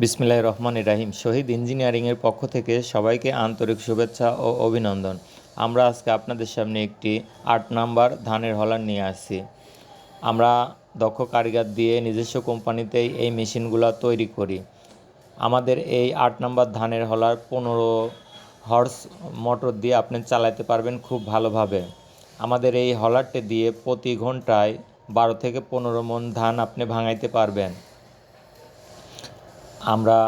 বিসমিল্লাহ রহমান রাহিম। শহীদ ইঞ্জিনিয়ারিংয়ের পক্ষ থেকে সবাইকে আন্তরিক শুভেচ্ছা ও অভিনন্দন। আমরা আজকে আপনাদের সামনে একটি আট নাম্বার ধানের হলার নিয়ে আসছি। আমরা দক্ষ কারিগর দিয়ে নিজস্ব কোম্পানিতেই এই মেশিনগুলো তৈরি করি। আমাদের এই আট নাম্বার ধানের হলার পনেরো হর্স মোটর দিয়ে আপনি চালাতে পারবেন খুব ভালোভাবে। আমাদের এই হলারটি দিয়ে প্রতি ঘন্টায় বারো থেকে পনেরো মন ধান আপনি ভাঙাইতে পারবেন। আমরা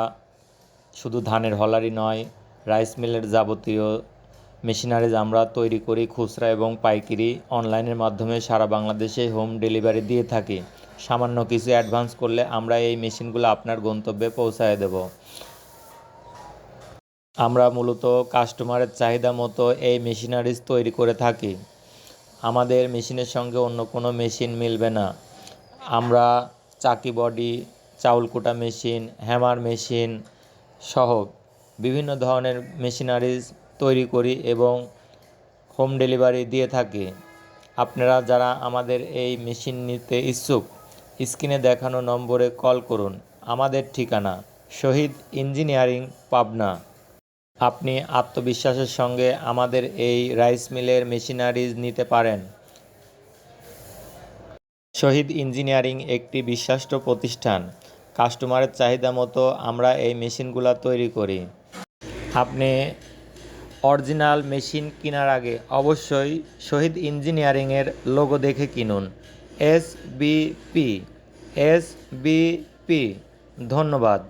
শুধু ধানের হলারই নয় রাইস মিলের যাবতীয় মেশিনারিজ আমরা তৈরি করি খুচরা এবং পাইকারি অনলাইনের মাধ্যমে সারা বাংলাদেশে হোম ডেলিভারি দিয়ে থাকি। সামান্য কিছু অ্যাডভান্স করলে আমরা এই মেশিনগুলো আপনার গন্তব্যে পৌঁছায় দেব। আমরা মূলত কাস্টমারের চাহিদা মতো এই মেশিনারিজ তৈরি করে থাকি। আমাদের মেশিনের সঙ্গে অন্য কোনো মেশিন মিলবে না। আমরা চাকি বডি চাউল কোটা মেশিন, হ্যামার মেশিন সহ বিভিন্ন ধরনের মেশিনারিজ তৈরি করি এবং হোম ডেলিভারি দিয়ে থাকি। আপনারা যারা আমাদের এই মেশিন নিতে ইচ্ছুক, স্ক্রিনে দেখানো নম্বরে কল করুন। আমাদের ঠিকানা শহীদ ইঞ্জিনিয়ারিং পাবনা। আপনি আত্মবিশ্বাসের সঙ্গে আমাদের এই রাইস মিলের মেশিনারিজ নিতে পারেন। শহীদ ইঞ্জিনিয়ারিং একটি বিশ্বাস্ত প্রতিষ্ঠান। কাস্টমারের চাহিদা মতো আমরা এই মেশিনগুলো তৈরি করি। আপনি অরিজিনাল মেশিন কেনার আগে অবশ্যই শহীদ ইঞ্জিনিয়ারিংয়ের লোগো দেখে কিনুন। S B P S B P ধন্যবাদ।